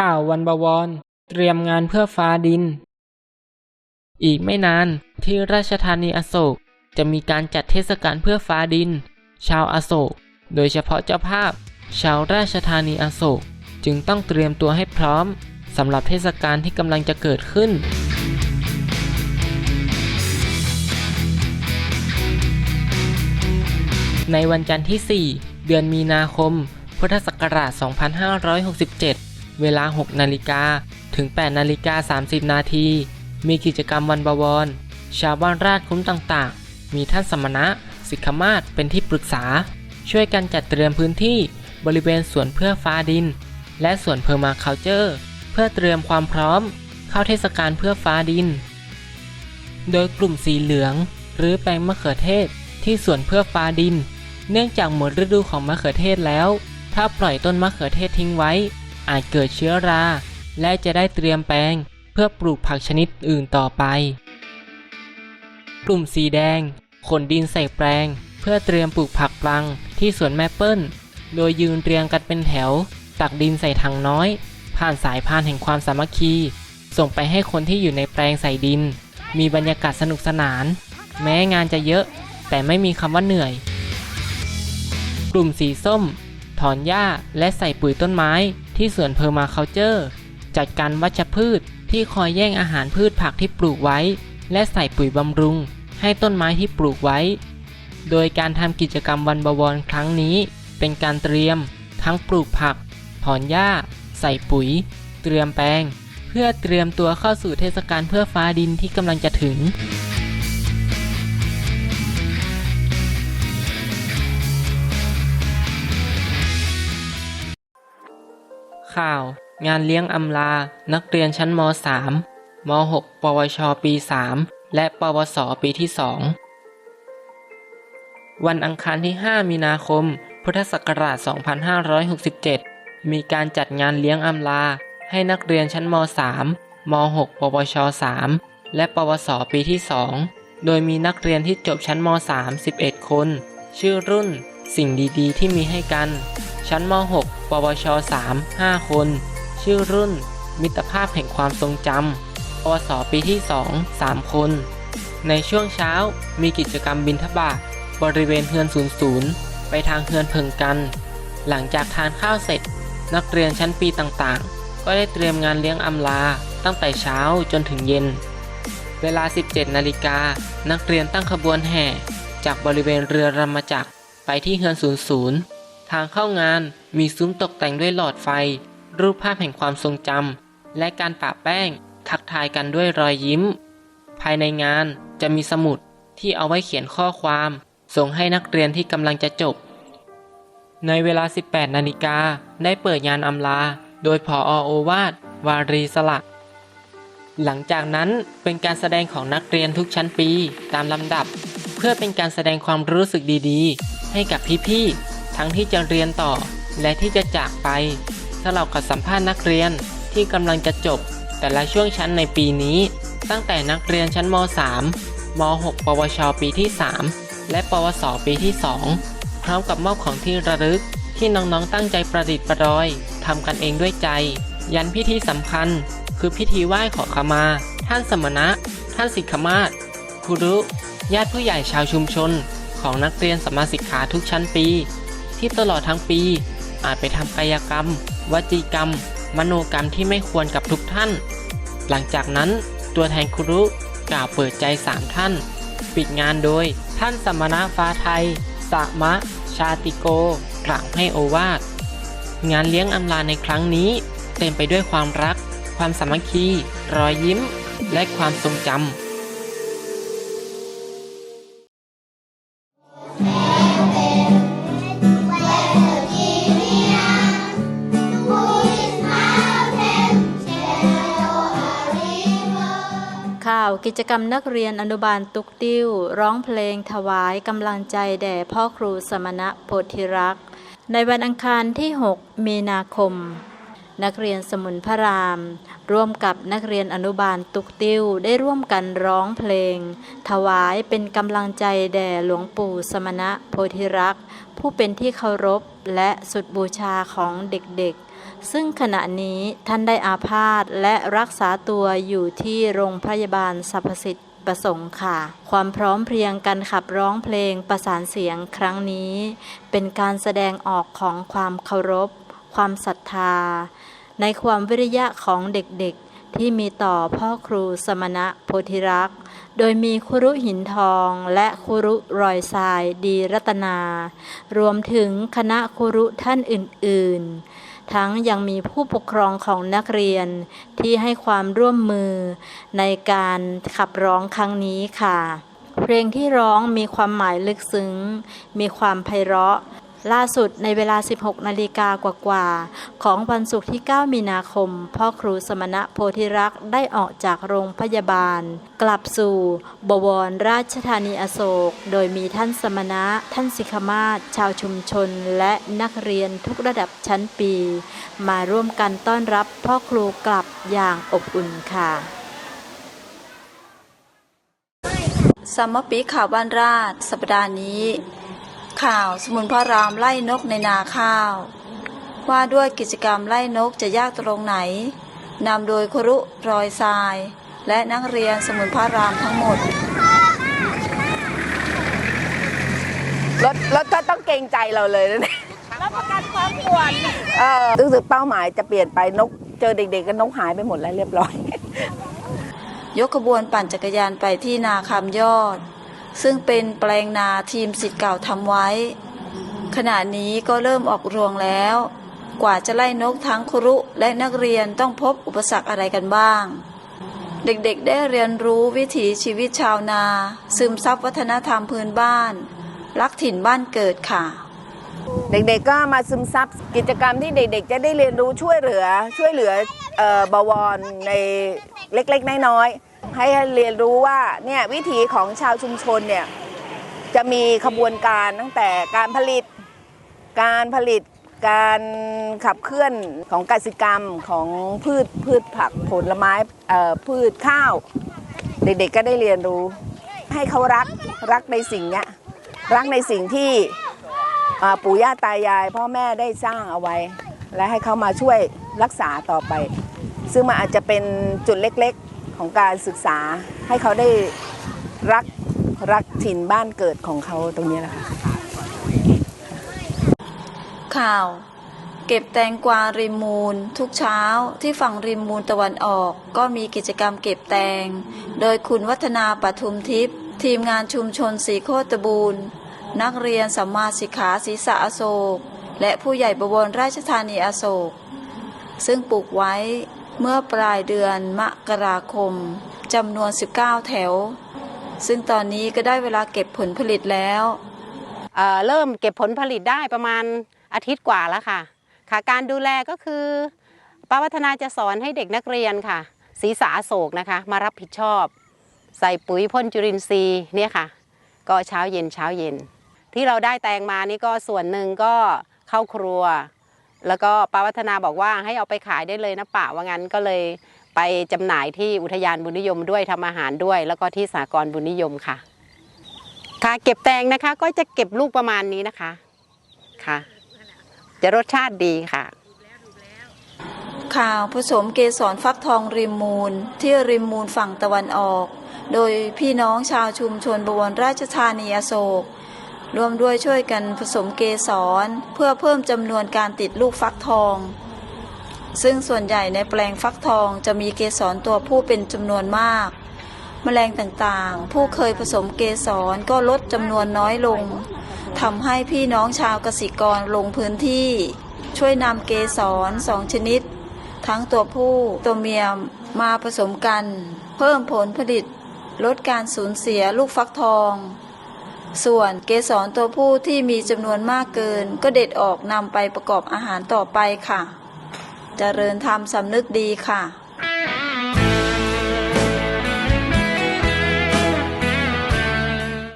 ข่าววันบวร เตรียมงานเพื่อฟ้าดิน อีกไม่นานที่ราชธานีอโศกจะมีการจัดเทศกาลเพื่อฟ้าดิน ชาวอโศก โดยเฉพาะเจ้าภาพ ชาวราชธานีอโศกจึงต้องเตรียมตัวให้พร้อมสำหรับเทศกาลที่กำลังจะเกิดขึ้นในวันจันทร์ที่ 4 เดือนมีนาคม พุทธศักราช 2567 เวลา 6 นาฬิกาถึง 8 นาฬิกา 30 นาที มีกิจกรรมวันบวร ชาวบ้านราชคุ้มต่างๆ มีท่านสมณะ สิกขมาศเป็นที่ปรึกษา ช่วยกันจัดเตรียมพื้นที่บริเวณสวนเพื่อฟ้าดิน และสวนเพอร์มาคาเจอร์ เพื่อเตรียมความพร้อม เข้าเทศกาลเพื่อฟ้าดิน โดยกลุ่มสีเหลือง หรือแปลงมะเขือเทศที่สวนเพื่อฟ้าดิน เนื่องจากหมดฤดูของมะเขือเทศแล้ว ถ้าปล่อยต้นมะเขือเทศทิ้งไว้ อาจเกิดเชื้อรา และจะได้เตรียมแปลงเพื่อปลูกผักชนิดอื่นต่อไป กลุ่มสีแดง ขนดินใส่แปลง เพื่อเตรียมปลูกผักปลังที่สวนแม่เปิ้ล โดยยืนเรียงกันเป็นแถว ตักดินใส่ถังน้อย ผ่านสายพานแห่งความสามัคคี ส่งไปให้คนที่อยู่ในแปลงใส่ดิน มีบรรยากาศสนุกสนาน แม้งานจะเยอะ แต่ไม่มีคำว่าเหนื่อย กลุ่มสีส้ม ถอนหญ้าและใส่ปุ๋ยต้นไม้ ที่สวนเพอร์มาเคาเจอร์ จัดการวัชพืชที่คอยแย่งอาหารพืชผักที่ปลูกไว้ และใส่ปุ๋ยบำรุง ให้ต้นไม้ที่ปลูกไว้ โดยการทำกิจกรรมวันบวรครั้งนี้ เป็นการเตรียม ทั้งปลูกผัก ถอนหญ้า ใส่ปุ๋ย เตรียมแปลง เพื่อเตรียมตัวเข้าสู่เทศกาลเพื่อฟ้าดินที่กำลังจะถึง ข่าว งานเลี้ยงอำลา นักเรียนชั้นม .3 ม .6 ปวช ปี 3 และปวส ปีที่ 2 วันอังคารที่ 5 มีนาคม พุทธศักราช 2567 มีการจัดงานเลี้ยงอำลา ให้นักเรียนชั้นม .3 ม .6 ปวช 3 และปวส ปีที่ 2 โดยมีนักเรียนที่จบชั้นม .3 11 คน ชื่อรุ่น สิ่งดีๆ ที่มีให้กัน ชั้นม .6 ปวช 3 5 คน ชื่อรุ่น มิตรภาพแห่งความทรงจำปวสปีที่ 2 3 คน ในช่วงเช้ามีกิจกรรมบินทบาทบริเวณเฮือน00ไปทางเฮือนเพิงกัน หลังจากทานข้าวเสร็จ นักเรียนชั้นปีต่างๆ ก็ได้เตรียมงานเลี้ยงอำลาตั้งแต่เช้าจนถึงเย็น เวลา 17 นาฬิกา นักเรียนตั้งขบวนแห่ จากบริเวณเรือรำมาจักรไปที่เฮือน00 ทางเข้างานมีซุ้มตกแต่งด้วยหลอดไฟ รูปภาพแห่งความทรงจำและการปะแป้ง ทักทายกันด้วยรอยยิ้ม ภายในงานจะมีสมุดที่เอาไว้เขียนข้อความ ส่งให้นักเรียนที่กำลังจะจบ ในเวลา 18 นาฬิกาได้เปิดงานอำลา โดยผอโอวาทวารีสละหลังจากนั้นเป็นการแสดงของนักเรียนทุกชั้นปีตามลำดับ เพื่อเป็นการแสดงความรู้สึกดีๆ ให้กับพี่ๆ ทั้งที่จะเรียนต่อ และที่จะจากไปสลับกับสัมภาษณ์นักเรียนที่กำลังจะจบ แต่ละช่วงชั้นในปีนี้ ตั้งแต่นักเรียนชั้นม .3 ม .6 ปวช ปีที่ 3 และปวส ปีที่ 2 พร้อมกับมอบของที่ระลึกที่น้องๆตั้งใจประดิษฐ์ประดอยทำกันเองด้วยใจ ยันพิธีสำคัญ คือพิธีไหว้ขอขมา ท่านสมณะ ท่านสิกขมาศครูรุญาติผู้ใหญ่ชาวชุมชน ของนักเรียนสมาสิกขาทุกชั้นปี ที่ตลอดทั้งปี อาจไปทำกายกรรม วจีกรรม มโนกรรมที่ไม่ควรกับทุกท่าน หลังจากนั้นตัวแทนครูรุกล่าวเปิดใจสามท่าน ปิดงานโดยท่านสมณะฟ้าไทยสามะ ชาติโก กล่าวให้โอวาท งานเลี้ยงอำลาในครั้งนี้ เต็มไปด้วยความรัก ความสามัคคี รอยยิ้ม และความทรงจำ กิจกรรมนักเรียนอนุบาลตุกติ้ว ร้องเพลงถวายกำลังใจแด่พ่อครูสมณะโพธิรักษ์ ในวันอังคารที่ 6 มีนาคม นักเรียนสมุนพระราม ร่วมกับนักเรียนอนุบาลตุกติ้ว ได้ร่วมกันร้องเพลง ถวายเป็นกำลังใจแด่หลวงปู่สมณะโพธิรักษ์ ผู้เป็นที่เคารพและสุดบูชาของเด็กๆ ซึ่งขณะนี้ท่านได้อาพาธและรักษาตัวอยู่ที่โรงพยาบาลสรรพสิทธิประสงค์ค่ะ ความพร้อมเพรียงกันขับร้องเพลงประสานเสียงครั้งนี้ เป็นการแสดงออกของความเคารพ ความศรัทธา ในความวิริยะของเด็กๆ ที่มีต่อพ่อครูสมณะโพธิรักษ์ โดยมีครุหินทองและครุรอยทรายดีรัตนา รวมถึงคณะครุท่านอื่นๆ ทั้งยังมีผู้ปกครองของนักเรียนที่ให้ความร่วมมือในการขับร้องครั้งนี้ค่ะ เพลงที่ร้องมีความหมายลึกซึ้ง มีความไพเราะ ล่าสุดในเวลา 16 นาฬิกากว่าๆของวันศุกร์ที่ 9 มีนาคม พ่อครูสมณะโพธิรักษ์ได้ออกจากโรงพยาบาล กลับสู่บวรราชธานีอโศก โดยมีท่านสมณะ ท่านสิกขมาศชาวชุมชน และนักเรียนทุกระดับชั้นปี มาร่วมกันต้อนรับพ่อครูกลับอย่างอบอุ่นค่ะสมปีข่าวบ้านราช สัปดาห์นี้ ข่าว สมุนพระรามไล่นกในนาข้าว ว่าด้วยกิจกรรมไล่นกจะยากตรงไหนนำโดยครุรอยทราย และนักเรียนสมุนพระรามทั้งหมดรถรถก็ต้องเกรงใจเราเลยนะเนี่ยรับประกันความปวดเออรู้สึกเป้าหมายจะเปลี่ยนไปนก เจอเด็กๆก็นกหายไปหมดแล้วเรียบร้อย ยกขบวนปั่นจักรยานไปที่นาคำยอด ซึ่งเป็นแปลงนาทีมสิทธิ์เก่าทำไว้ ขณะนี้ก็เริ่มออกรวงแล้ว กว่าจะไล่นกทั้งครุและนักเรียนต้องพบอุปสรรคอะไรกันบ้าง เด็กๆได้เรียนรู้วิถีชีวิตชาวนา ซึมซับวัฒนธรรมพื้นบ้าน รักถิ่นบ้านเกิดค่ะเด็กๆก็มาซึมซับกิจกรรมที่เด็กๆ จะได้เรียนรู้ช่วยเหลือช่วยเหลือออบวรในเล็กๆ น้อยๆ ให้เรียนรู้ว่าเนี่ยวิถีของชาวชุมชนเนี่ยจะมีขบวนการตั้งแต่การผลิต การผลิตการขับเคลื่อนของกสิกรรมของพืชพืชผักผลไม้พืชข้าว เด็กๆก็ได้เรียนรู้ ให้เขารักรักในสิ่งเนี้ยรักในสิ่งที่ปู่ย่าตายาย พ่อแม่ได้สร้างเอาไว้ และให้เขามาช่วยรักษาต่อไป ซึ่งมันอาจจะเป็นจุดเล็กๆ ของการศึกษาให้เขาได้รักรักถิ่นบ้านเกิดของเขาตรงนี้แหละค่ะข่าว เก็บแตงกวาริมมูล ทุกเช้าที่ฝั่งริมมูลตะวันออก ก็มีกิจกรรมเก็บแตง โดยคุณวัฒนาปทุมทิพย์ทีมงานชุมชนสีโคตบูรณ์นักเรียนสัมมาสิกขาศีสะอโศก และผู้ใหญ่บวรราชธานีอโศก ซึ่งปลูกไว้ เมื่อปลายเดือนมกราคมจำนวน 19 แถว ซึ่งตอนนี้ก็ได้เวลาเก็บผลผลิตแล้วเเริ่มเก็บผลผลิตได้ประมาณอาทิตย์กว่าแล้วค่ะ ค่ะ การดูแลก็คือป้าวัฒนาจะสอนให้เด็กนักเรียนค่ะ ศีรษาโศกนะคะ มารับผิดชอบ ใส่ปุ๋ยพ่นจุลินทรีย์เนี่ยค่ะ ก็เช้าเย็นเช้าเย็น ที่เราได้แตงมานี่ก็ส่วนหนึ่งก็เข้าครัว แล้วก็ป้าวัฒนาบอกว่าให้เอาไปขายได้เลยนะป่าว่างั้นก็เลยไปจำหน่ายที่อุทยานบุญนิยมด้วยทำอาหารด้วย แล้วก็ที่สากลบุญนิยมค่ะ ค่ะเก็บแตงนะคะ ก็จะเก็บลูกประมาณนี้นะคะค่ะ จะรสชาติดีค่ะ ข่าวผสมเกสรฟักทองริมมูล ที่ริมมูลฝั่งตะวันออก โดยพี่น้องชาวชุมชนบวรราชธานีอโศก ร่วมด้วยช่วยกันผสมเกสรเพื่อเพิ่มจำนวนการติดลูกฟักทอง ซึ่งส่วนใหญ่ในแปลงฟักทองจะมีเกสรตัวผู้เป็นจำนวนมาก แมลงต่างๆ ผู้เคยผสมเกสรก็ลดจำนวนน้อยลงทำให้พี่น้องชาวเกสิกรลงพื้นที่ ช่วยนำเกสรสองชนิด ทั้งตัวผู้ตัวเมียมาผสมกัน เพิ่มผลผลิต ลดการสูญเสียลูกฟักทอง ส่วนเกสรตัวผู้ที่มีจำนวนมากเกิน ก็เด็ดออกนำไปประกอบอาหารต่อไปค่ะเจริญธรรมสำนึกดีค่ะ